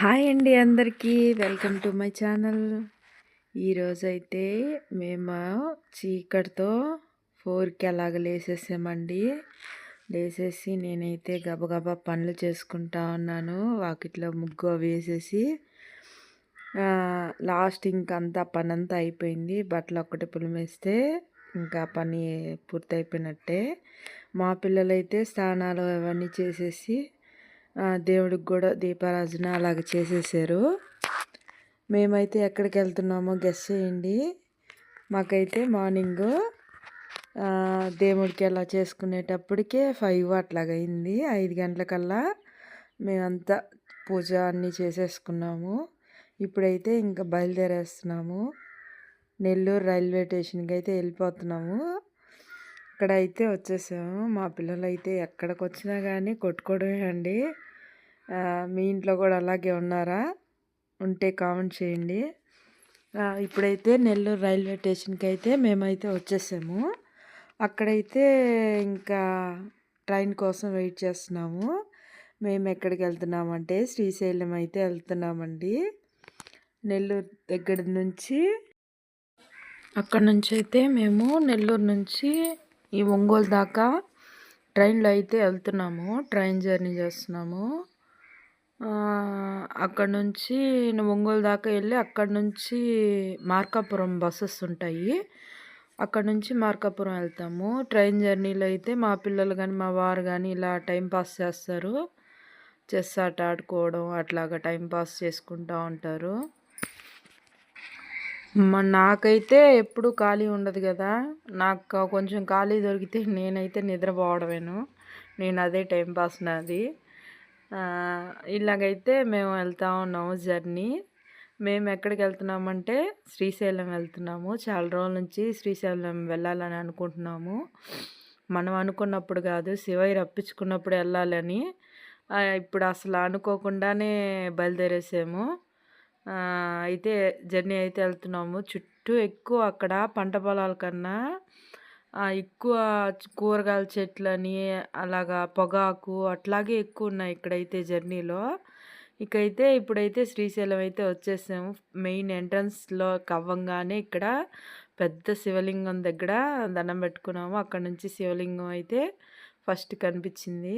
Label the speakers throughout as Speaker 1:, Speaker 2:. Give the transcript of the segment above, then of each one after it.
Speaker 1: Hi అండి అందరికీ. Welcome to my channel. ఈరోజైతే మేము చీకటితో ఫోర్కి అలాగ లేసేసామండి. లేసేసి నేనైతే గబగబా పనులు చేసుకుంటా ఉన్నాను. వాకిట్లో ముగ్గు వేసేసి లాస్ట్ ఇంకంతా పని అంతా అయిపోయింది. బట్టలు ఒక్కటి పులిమేస్తే ఇంకా పని పూర్తయిపోయినట్టే. మా పిల్లలైతే స్నానాలు అవన్నీ చేసేసి దేవుడికి కూడా దీపారాజన అలాగ చేసేసారు. మేమైతే ఎక్కడికి వెళ్తున్నామో గెస్ చేయండి. మాకైతే మార్నింగ్ దేవుడికి అలా చేసుకునేటప్పటికే ఫైవ్ అట్లాగైంది ఐదు గంటలకల్లా మేమంతా పూజ అన్నీ చేసేసుకున్నాము. ఇప్పుడైతే ఇంకా బయలుదేరేస్తున్నాము. నెల్లూరు రైల్వే స్టేషన్కి అయితే వెళ్ళిపోతున్నాము. ఇక్కడ అయితే వచ్చేసాము. మా పిల్లలు అయితే ఎక్కడికి వచ్చినా కానీ కొట్టుకోవడమే అండి. మీ ఇంట్లో కూడా అలాగే ఉన్నారా? ఉంటే కామెంట్ చేయండి. ఇప్పుడైతే నెల్లూరు రైల్వే స్టేషన్కి అయితే మేమైతే వచ్చేసాము. అక్కడైతే ఇంకా ట్రైన్ కోసం వెయిట్ చేస్తున్నాము. మేము ఎక్కడికి వెళ్తున్నామంటే శ్రీశైలం అయితే వెళ్తున్నామండి. నెల్లూరు దగ్గర నుంచి అక్కడ నుంచి అయితే మేము నెల్లూరు నుంచి ఈ ఒంగోలు దాకా ట్రైన్లో అయితే వెళ్తున్నాము. ట్రైన్ జర్నీ చేస్తున్నాము. అక్కడ నుంచి ఒంగోలు దాకా వెళ్ళి అక్కడ నుంచి మార్కాపురం బస్సెస్ ఉంటాయి. అక్కడ నుంచి మార్కాపురం వెళ్తాము ట్రైన్ జర్నీలో అయితే మా పిల్లలు కానీ మా వారు కానీ ఇలా టైం పాస్ చేస్తారు. చెస్ ఆట ఆడుకోవడం అట్లాగా టైం పాస్ చేసుకుంటూ ఉంటారు. నాకైతే ఎప్పుడు ఖాళీ ఉండదు కదా. నాకు కొంచెం ఖాళీ దొరికితే నేనైతే నిద్రపోవడమేను. నేను అదే టైం పాస్ నాది. ఇలాగైతే మేము వెళ్తూ ఉన్నాము జర్నీ. మేము ఎక్కడికి వెళ్తున్నామంటే శ్రీశైలం వెళ్తున్నాము. చాలా రోజుల నుంచి శ్రీశైలం వెళ్ళాలని అనుకుంటున్నాము. మనం అనుకున్నప్పుడు కాదు శివయ్య రప్పించుకున్నప్పుడు వెళ్ళాలని. ఇప్పుడు అసలు అనుకోకుండానే బయలుదేరేసాము. అయితే జర్నీ అయితే వెళ్తున్నాము. చుట్టూ ఎక్కువ అక్కడ పంట పొలాల కన్నా ఎక్కువ కూరగాయల చెట్లని అలాగా పొగాకు అట్లాగే ఎక్కువ ఉన్నాయి ఇక్కడైతే జర్నీలో. ఇకైతే ఇప్పుడైతే శ్రీశైలం అయితే వచ్చేసాము. మెయిన్ ఎంట్రన్స్లో కవ్వంగానే ఇక్కడ పెద్ద శివలింగం దగ్గర దండం పెట్టుకున్నాము. అక్కడ నుంచి శివలింగం అయితే ఫస్ట్ కనిపించింది.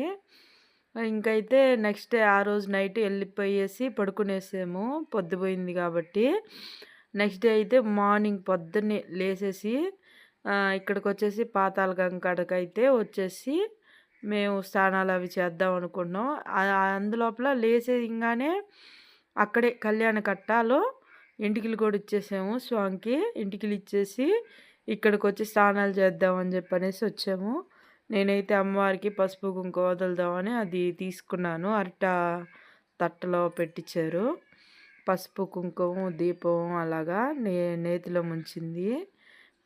Speaker 1: ఇంకైతే నెక్స్ట్ డే ఆ రోజు నైట్ వెళ్ళిపోయేసి పడుకునేసాము. పొద్దుపోయింది కాబట్టి. నెక్స్ట్ డే అయితే మార్నింగ్ పొద్దున్నే లేసేసి ఇక్కడికి వచ్చేసి పాతాల గంగడికి అయితే వచ్చేసి మేము స్నానాలు అవి చేద్దాం అనుకున్నాం. అందులోపల లేసేయంగానే అక్కడే కళ్యాణ కట్టాలో ఇంటికిలు కూడా ఇచ్చేసాము స్వామికి. ఇంటికిలు ఇచ్చేసి ఇక్కడికి వచ్చి స్నానాలు చేద్దామని చెప్పనేసి వచ్చాము. నేనైతే అమ్మవారికి పసుపు కుంకుమ వదులుదామని అది తీసుకున్నాను. అరట తట్టలో పెట్టించారు పసుపు కుంకుమ దీపం అలాగా నే నేతిలో ముంచింది.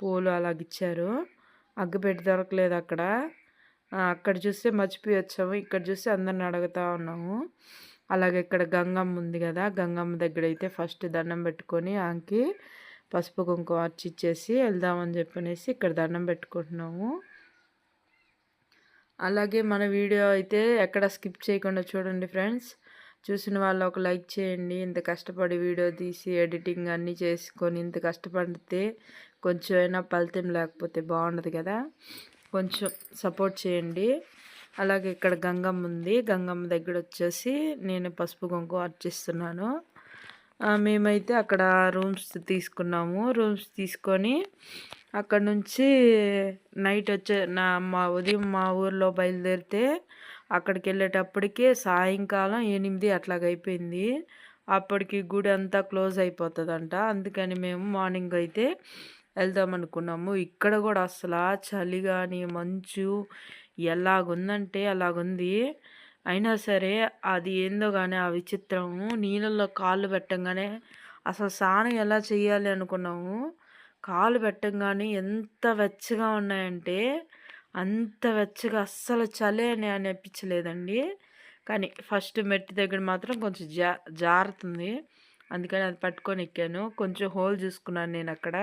Speaker 1: పూలు అలాగిచ్చారు అగ్గిపెట్టి దొరకలేదు అక్కడ. అక్కడ చూస్తే మర్చిపోయి వచ్చాము ఇక్కడ చూస్తే అందరిని అడుగుతూ ఉన్నాము. అలాగే ఇక్కడ గంగమ్మ ఉంది కదా గంగమ్మ దగ్గర అయితే ఫస్ట్ దండం పెట్టుకొని ఆమెకి పసుపు కుంకుమ అర్చిచ్చేసి వెళ్దామని చెప్పనేసి ఇక్కడ దండం పెట్టుకుంటున్నాము. అలాగే మన వీడియో అయితే ఎక్కడ స్కిప్ చేయకుండా చూడండి ఫ్రెండ్స్. చూసిన వాళ్ళు ఒక లైక్ చేయండి. ఇంత కష్టపడి వీడియో తీసి ఎడిటింగ్ అన్నీ చేసుకొని ఇంత కష్టపడితే కొంచెం అయినా ఫలితం లేకపోతే బాగుండదు కదా. కొంచెం సపోర్ట్ చేయండి. అలాగే ఇక్కడ గంగమ్మ ఉంది. గంగమ్మ దగ్గర వచ్చేసి నేను పసుపు కుంకుమ అర్చిస్తున్నాను మేమైతే అక్కడ రూమ్స్ తీసుకున్నాము. రూమ్స్ తీసుకొని అక్కడ నుంచి నైట్ వచ్చే నా మా ఉదయం మా ఊర్లో బయలుదేరితే అక్కడికి వెళ్ళేటప్పటికే సాయంకాలం ఎనిమిది అట్లాగైపోయింది అప్పటికి గుడి అంతా క్లోజ్ అయిపోతుందంట. అందుకని మేము మార్నింగ్ అయితే వెళ్దాం అనుకున్నాము. ఇక్కడ కూడా అసలు చలి కానీ మంచు ఎలాగుందంటే అలాగుంది. అయినా సరే అది ఏందో కానీ ఆ విచిత్రము నీళ్ళల్లో కాళ్ళు పెట్టంగానే అసలు స్నానం ఎలా చేయాలి అనుకున్నాము. కాలు పెట్టంగానే ఎంత వెచ్చగా ఉన్నాయంటే అంత వెచ్చగా అస్సలు చలే అని అనిపించలేదండి. కానీ ఫస్ట్ మెట్టి దగ్గర మాత్రం కొంచెం జా జారుతుంది. అందుకని అది పట్టుకొని ఎక్కాను. కొంచెం హోల్ చూసుకున్నాను నేను అక్కడ.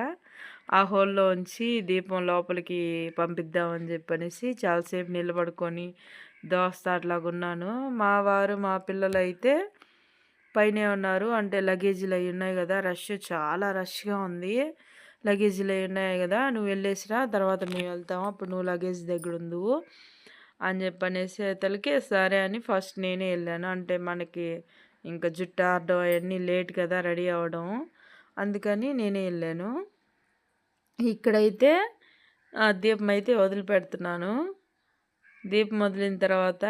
Speaker 1: ఆ హోల్లో ఉంచి దీపం లోపలికి పంపిద్దామని చెప్పనేసి చాలాసేపు నిలబడుకొని దోస్త అట్లాగా ఉన్నాను మా వారు మా పిల్లలు అయితే పైనే ఉన్నారు. అంటే లగేజీలు అవి ఉన్నాయి కదా రష్ చాలా రష్గా ఉంది. లగేజీలు అవి ఉన్నాయి కదా నువ్వు వెళ్ళేసిరా తర్వాత మేము వెళ్తాము. అప్పుడు నువ్వు లగేజ్ దగ్గర ఉందువు అని చెప్పనేసి అతలకి సరే అని ఫస్ట్ నేనే వెళ్ళాను. అంటే మనకి ఇంకా జుట్టు ఆడడం అవన్నీ లేట్ కదా రెడీ అవ్వడం. అందుకని నేనే వెళ్ళాను. ఇక్కడైతే దీపం అయితే వదిలిపెడుతున్నాను. దీపం వదిలిన తర్వాత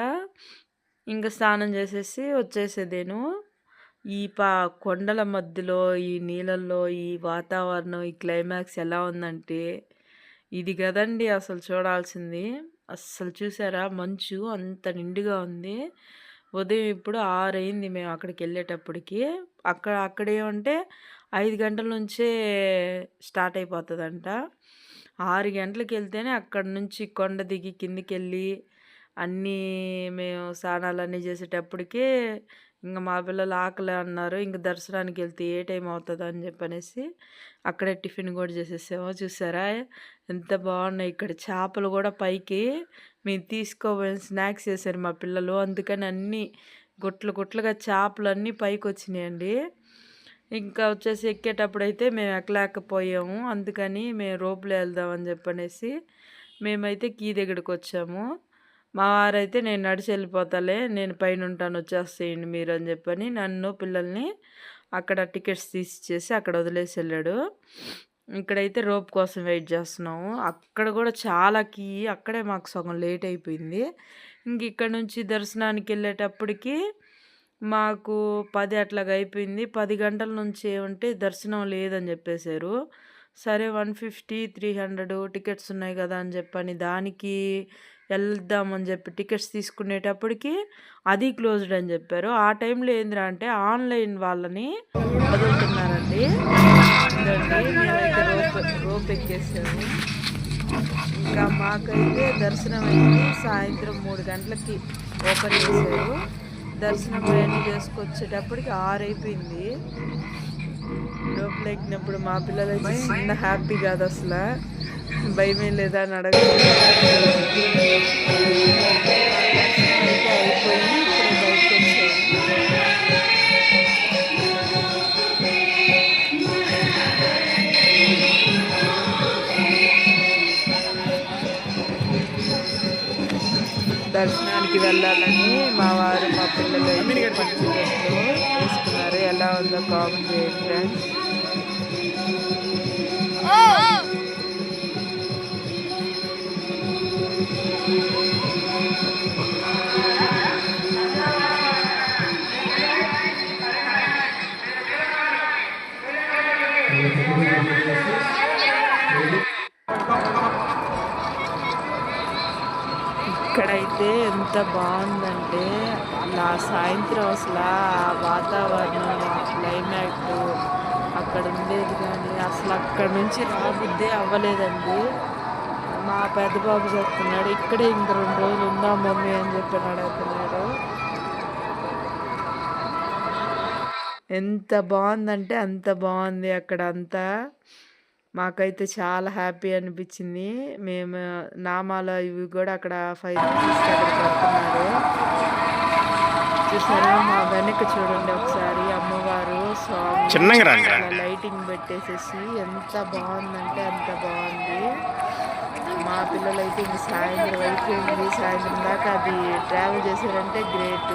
Speaker 1: ఇంకా స్నానం చేసేసి వచ్చేసేదేను. ఈ పా కొండల మధ్యలో ఈ నీళ్ళల్లో ఈ వాతావరణం ఈ క్లైమాక్స్ ఎలా ఉందంటే ఇది కదండి అసలు చూడాల్సింది. అస్సలు చూసారా? మంచు అంత నిండుగా ఉంది. ఉదయం ఇప్పుడు ఆరు అయింది మేము అక్కడికి వెళ్ళేటప్పటికి. అక్కడ అక్కడ ఏమంటే ఐదు గంటల నుంచే స్టార్ట్ అయిపోతుందంట. ఆరు గంటలకు వెళ్తేనే అక్కడ నుంచి కొండ దిగి కిందికి వెళ్ళి అన్నీ మేము స్నానాలన్నీ చేసేటప్పటికే ఇంకా మా పిల్లలు ఆకలి అన్నారు. ఇంక దర్శనానికి వెళ్తే ఏ టైం అవుతుంది అని చెప్పనేసి అక్కడే టిఫిన్ కూడా చేసేసాము చూసారా? ఎంత బాగున్నాయి ఇక్కడ చేపలు కూడా పైకి మేము తీసుకోబోయిన స్నాక్స్ చేశారు మా పిల్లలు. అందుకని అన్నీ గుట్లు గుట్లుగా చేపలు అన్నీ పైకి వచ్చినాయండి ఇంకా వచ్చేసి ఎక్కేటప్పుడు అయితే మేము ఎక్కలేకపోయాము. అందుకని మేము రోపులో వెళ్దామని చెప్పనేసి మేమైతే కీ దగ్గరికి వచ్చాము. మా వారైతే నేను నడిచి వెళ్ళిపోతాలే నేను పైన ఉంటాను వచ్చేసేయండి మీరు అని చెప్పని నన్ను పిల్లల్ని అక్కడ టికెట్స్ తీసిచ్చేసి అక్కడ వదిలేసి వెళ్ళాడు. ఇక్కడైతే రోప్ కోసం వెయిట్ చేస్తున్నాము. అక్కడ కూడా చాలా కీ అక్కడే మాకు సగం లేట్ అయిపోయింది. ఇంక ఇక్కడ నుంచి దర్శనానికి వెళ్ళేటప్పటికి మాకు పది అట్లాగా అయిపోయింది. పది గంటల నుంచి ఏమంటే దర్శనం లేదని చెప్పేశారు. సరే one fifty three hundred tickets ఉన్నాయి కదా అని చెప్పని దానికి వెళ్దామని చెప్పి టికెట్స్ తీసుకునేటప్పటికి అది క్లోజ్డ్ అని చెప్పారు. ఆ టైంలో ఏందిరా అంటే ఆన్లైన్ వాళ్ళని వదులుతున్నారండి. మేమైతే రోప్ ఎక్కేసాము. ఇంకా మాకైతే దర్శనం అయింది సాయంత్రం మూడు గంటలకి ఓపెన్ చేశారు. దర్శనం ప్రయాణం చేసుకొచ్చేటప్పటికి ఆరు అయిపోయింది లోపల ఎక్కినప్పుడు మా పిల్లలు అయితే చిన్న హ్యాపీ కాదు అసలు. భయమే లేదా అని అడగ అయిపోయింది. దర్శనానికి వెళ్ళాలని మా వారు మా పిల్లలు వేసుకున్నారు ఎలా ఉందో కామెంట్ చేయండి ఫ్రెండ్స్. ఇక్కడైతే ఎంత బాగుందంటే నా సాయంత్రం అసలు ఆ వాతావరణం ఆ క్లైమేట్ అక్కడ ఉండేది కానీ అసలు అక్కడ నుంచి రాబుద్దే అవ్వలేదండి. మా పెద్ద బాబు చెప్తున్నాడు ఇక్కడే ఇంక రెండు రోజులు ఉందా మమ్మీ? అని చెప్పినాడు అడుగుతున్నాడు. ఎంత బాగుందంటే అంత బాగుంది అక్కడ అంతా మాకైతే చాలా హ్యాపీ అనిపించింది మేము నామాల ఇవి కూడా అక్కడ ఫైవ్ పెడుతున్నారు చూసారా? మా వెనక చూడండి ఒకసారి అమ్మవారు స్వామి లైటింగ్ పెట్టేసేసి ఎంత బాగుందంటే అంత బాగుంది. మా పిల్లలైతే ఇంక సాయంత్రం అయిపోయింది. సాయంత్రం దాకా అది ట్రావెల్ చేశారంటే గ్రేట్.